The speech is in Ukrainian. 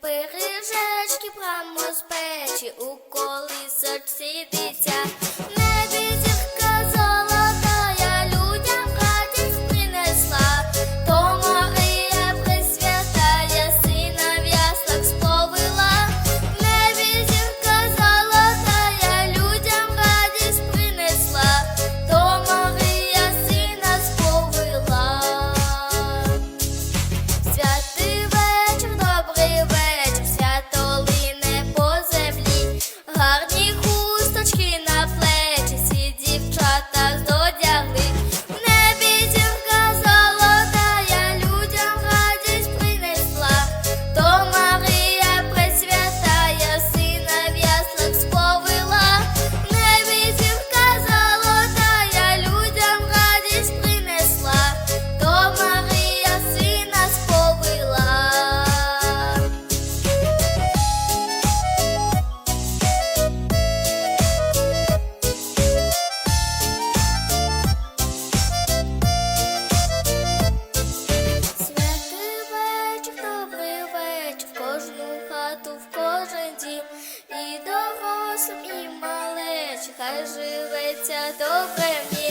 пиріжечки прямо з печі у колісі. Чекай живеться добре.